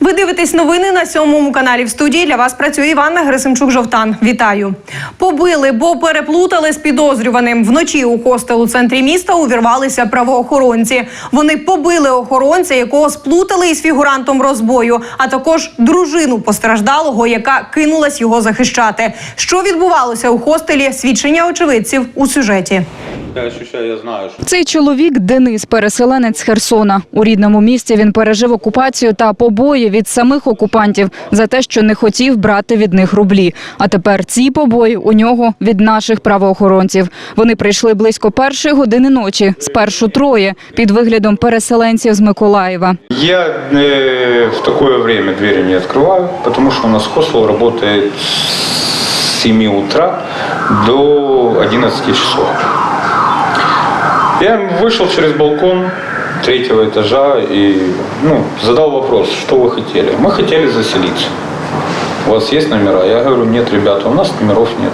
Ви дивитесь новини на сьомому каналі. В студії для вас працює Іванна Грисимчук Жовтан. Вітаю. Побили, бо переплутали з підозрюваним. Вночі у хостел у центрі міста увірвалися правоохоронці. Вони побили охоронця, якого сплутали із фігурантом розбою, а також дружину постраждалого, яка кинулась його захищати. Що відбувалося у хостелі? Свідчення очевидців у сюжеті. Я ощущаю, я знаю, що Цей чоловік Денис, переселенець з Херсона. У рідному місті він пережив окупацію та побої від самих окупантів за те, що не хотів брати від них рублі. А тепер ці побої у нього від наших правоохоронців. Вони прийшли близько першої години ночі, спершу троє, під виглядом переселенців з Миколаєва. я э, в такое время двери не открываю, потому что у нас хостел работает с 7 утра до 11 часов. Я вышел через балкон третьего этажа и ну, задал вопрос, что вы хотели. Мы хотели заселиться. У вас есть номера? Я говорю, нет, ребята, у нас номеров нет.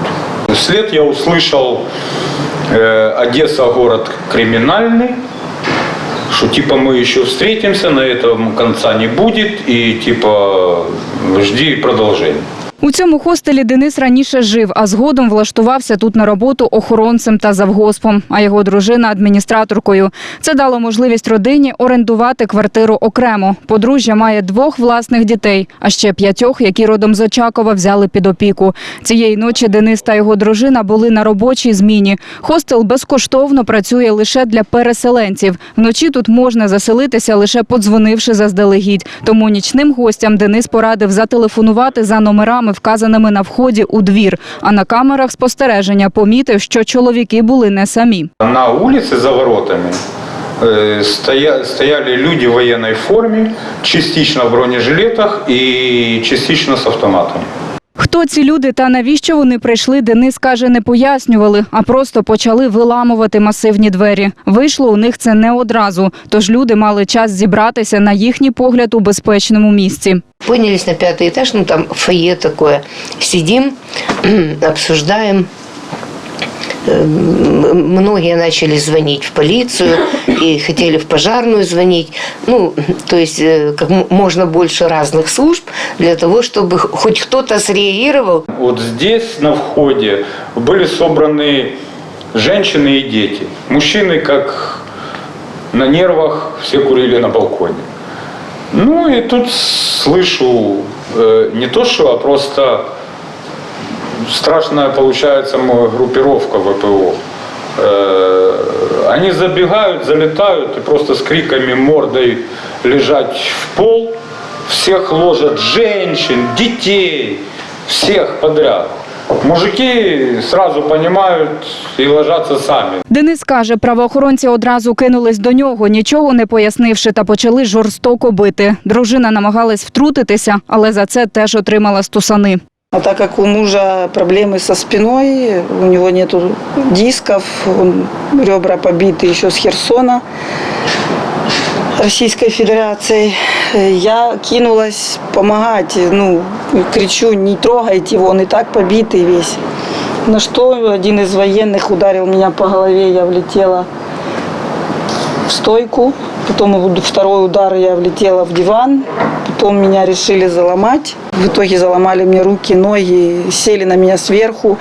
Вслед я услышал э, Одесса город криминальный, что типа мы еще встретимся, на этом конца не будет, и типа жди продолжения. У цьому хостелі Денис раніше жив, а згодом влаштувався тут на роботу охоронцем та завгоспом, а його дружина адміністраторкою. Це дало можливість родині орендувати квартиру окремо. Подружжя має двох власних дітей, а ще п'ятьох, які родом з Очакова взяли під опіку. Цієї ночі Денис та його дружина були на робочій зміні. Хостел безкоштовно працює лише для переселенців. Вночі тут можна заселитися лише подзвонивши заздалегідь. Тому нічним гостям Денис порадив зателефонувати за номерами, вказаними на вході у двір. А на камерах спостереження помітив, що чоловіки були не самі. На улице за воротами э, стояли люди в военной форме, частично в бронежилетах и частично с автоматами. Хто ці люди та навіщо вони прийшли, Денис каже, не пояснювали, а просто почали виламувати масивні двері. Вийшло у них це не одразу, тож люди мали час зібратися на їхній погляд у безпечному місці. Поднялись на пятый этаж, ну там фойе такое. Сидим, обсуждаем. Эм, Многие начали звонить в полицию и хотели в пожарную звонить. Ну, то есть э, как можно больше разных служб для того, чтобы хоть кто-то среагировал. Вот здесь на входе были собраны женщины и дети. Мужчины, как на нервах, все курили на балконе. Ну и тут слышу э, не то что, а просто страшная получается моя группировка ВПО. Э, Они забегают, залетают и просто с криками мордой лежать в пол. Всех ложат женщин, детей, всех подряд. Мужики сразу понимают и ложатся сами. Денис каже, правоохоронці одразу кинулись до нього, нічого не пояснивши, та почали жорстоко бити. Дружина намагалась втрутитися, але за це теж отримала стусани. А так как у мужа проблемы со спиной, у него нету дисков, он, ребра побиты еще с Херсона, Российской Федерации, э, я кинулась помогать, ну, кричу, не трогайте его, он и так побитый весь. На что один из военных ударил меня по голове, я влетела в стойку, потом второй удар я влетела в диван, потом меня решили заломать. В итоге заломали мне руки, ноги, сели на меня сверху.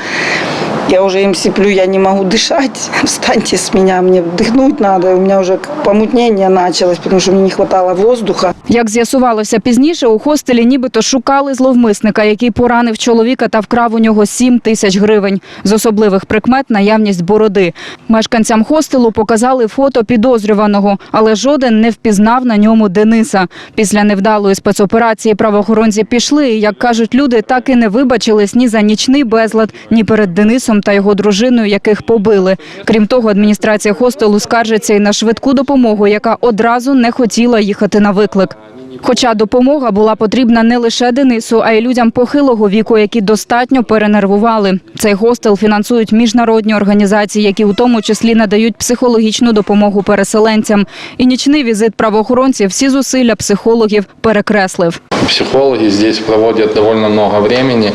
Я уже им сиплю, я не могу дышать. Встаньте с меня, мне дыхнуть надо. У меня уже помутнение началось, потому что мне не хватало воздуха. Як з'ясувалося пізніше, у хостелі нібито шукали зловмисника, який поранив чоловіка та вкрав у нього 7 тисяч гривень. З особливих прикмет наявність бороди. Мешканцям хостелу показали фото підозрюваного, але жоден не впізнав на ньому Дениса. Після невдалої спецоперації правоохоронці пішли, і, як кажуть люди, так і не вибачились ні за нічний безлад, ні перед Денисом та його дружиною, яких побили. Крім того, адміністрація хостелу скаржиться і на швидку допомогу, яка одразу не хотіла їхати на виклик. Хоча допомога була потрібна не лише Денису, а й людям похилого віку, які достатньо перенервували. Цей хостел фінансують міжнародні організації, які у тому числі надають психологічну допомогу переселенцям. І нічний візит правоохоронців всі зусилля психологів перекреслив. Психологи здесь проводят довольно много времени,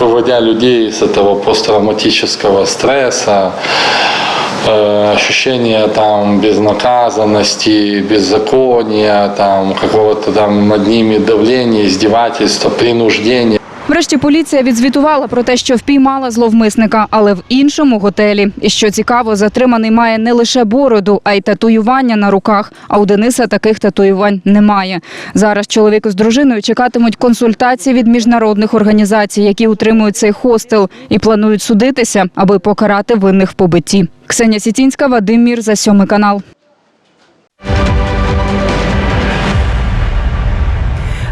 выводя людей из этого посттравматического стресса, э, ощущение там безнаказанности, беззакония, там, как какого-то там над ними давления, издевательства, принуждения. Врешті поліція відзвітувала про те, що впіймала зловмисника, але в іншому готелі. І що цікаво, затриманий має не лише бороду, а й татуювання на руках. А у Дениса таких татуювань немає. Зараз чоловік з дружиною чекатимуть консультації від міжнародних організацій, які утримують цей хостел, і планують судитися, аби покарати винних в побитті. Ксенія Сітінська, Вадим Мір за сьомий канал.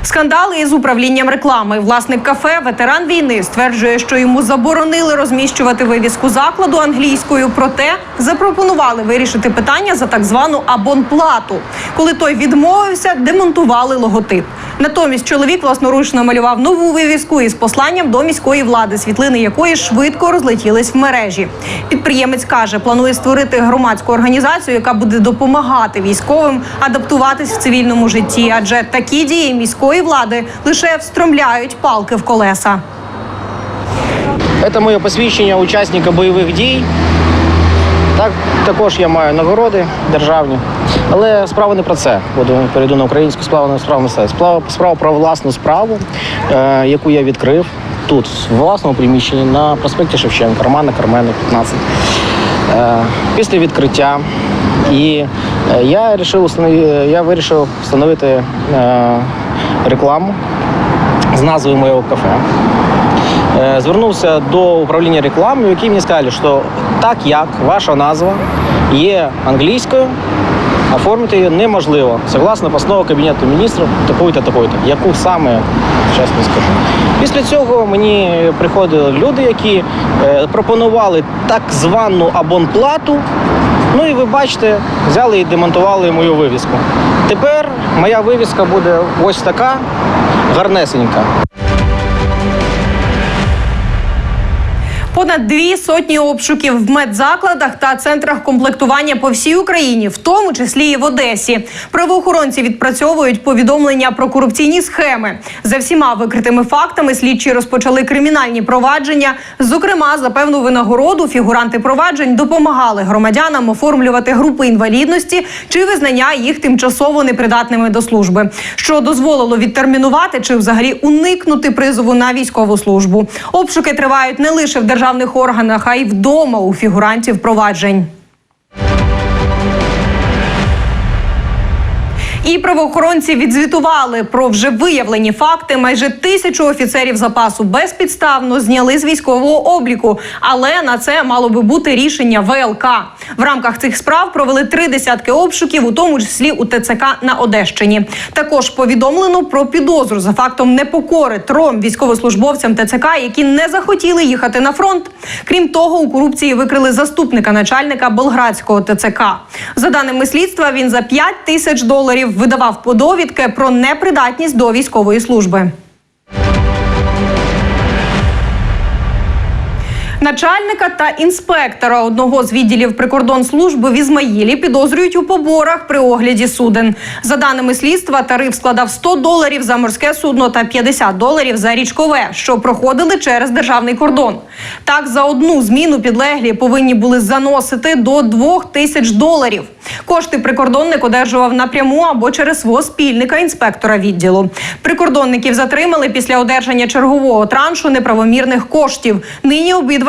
Скандали із управлінням реклами. Власник кафе, ветеран війни, стверджує, що йому заборонили розміщувати вивіску закладу англійською. Проте запропонували вирішити питання за так звану абонплату. Коли той відмовився, демонтували логотип. Натомість чоловік власноручно малював нову вивіску із посланням до міської влади, світлини якої швидко розлетілись в мережі. Підприємець каже, планує створити громадську організацію, яка буде допомагати військовим адаптуватись в цивільному житті, адже такі дії міської влади лише встромляють палки в колеса. Це моє посвідчення учасника бойових дій. Так, також я маю нагороди державні. Але справа не про це. Буду перейду на українську справу, не справа не. Справа, справа про власну справу, е, яку я відкрив тут, в власному приміщенні на проспекті Шевченка, Романа Кармена, 15. Е, після відкриття. І е, я, вирішив установи- я вирішив встановити е, рекламу з назвою моєго кафе. Е, Звернувся до управління реклами, в мені сказали, що так як ваша назва є англійською, оформити її неможливо, согласно постанови Кабінету міністрів такої-то, такої-то. Яку саме, зараз не скажу. Після цього мені приходили люди, які е, пропонували так звану абонплату. Ну і ви бачите, взяли і демонтували мою вивіску. Тепер моя вивіска буде ось така гарнесенька. Понад дві сотні обшуків в медзакладах та центрах комплектування по всій Україні, в тому числі і в Одесі. Правоохоронці відпрацьовують повідомлення про корупційні схеми. За всіма викритими фактами слідчі розпочали кримінальні провадження. Зокрема, за певну винагороду фігуранти проваджень допомагали громадянам оформлювати групи інвалідності чи визнання їх тимчасово непридатними до служби, що дозволило відтермінувати чи взагалі уникнути призову на військову службу. Обшуки тривають не лише в державних органах, а й вдома у фігурантів проваджень. І правоохоронці відзвітували про вже виявлені факти. Майже тисячу офіцерів запасу безпідставно зняли з військового обліку. Але на це мало би бути рішення ВЛК. В рамках цих справ провели три десятки обшуків, у тому числі у ТЦК на Одещині. Також повідомлено про підозру за фактом непокори трьом військовослужбовцям ТЦК, які не захотіли їхати на фронт. Крім того, у корупції викрили заступника начальника Болградського ТЦК. За даними слідства, він за 5 тисяч доларів видавав подовідки про непридатність до військової служби. Начальника та інспектора одного з відділів прикордонслужби в Ізмаїлі підозрюють у поборах при огляді суден. За даними слідства, тариф складав 100 доларів за морське судно та 50 доларів за річкове, що проходили через державний кордон. Так, за одну зміну підлеглі повинні були заносити до 2 тисяч доларів. Кошти прикордонник одержував напряму або через свого спільника інспектора відділу. Прикордонників затримали після одержання чергового траншу неправомірних коштів. Нині обидва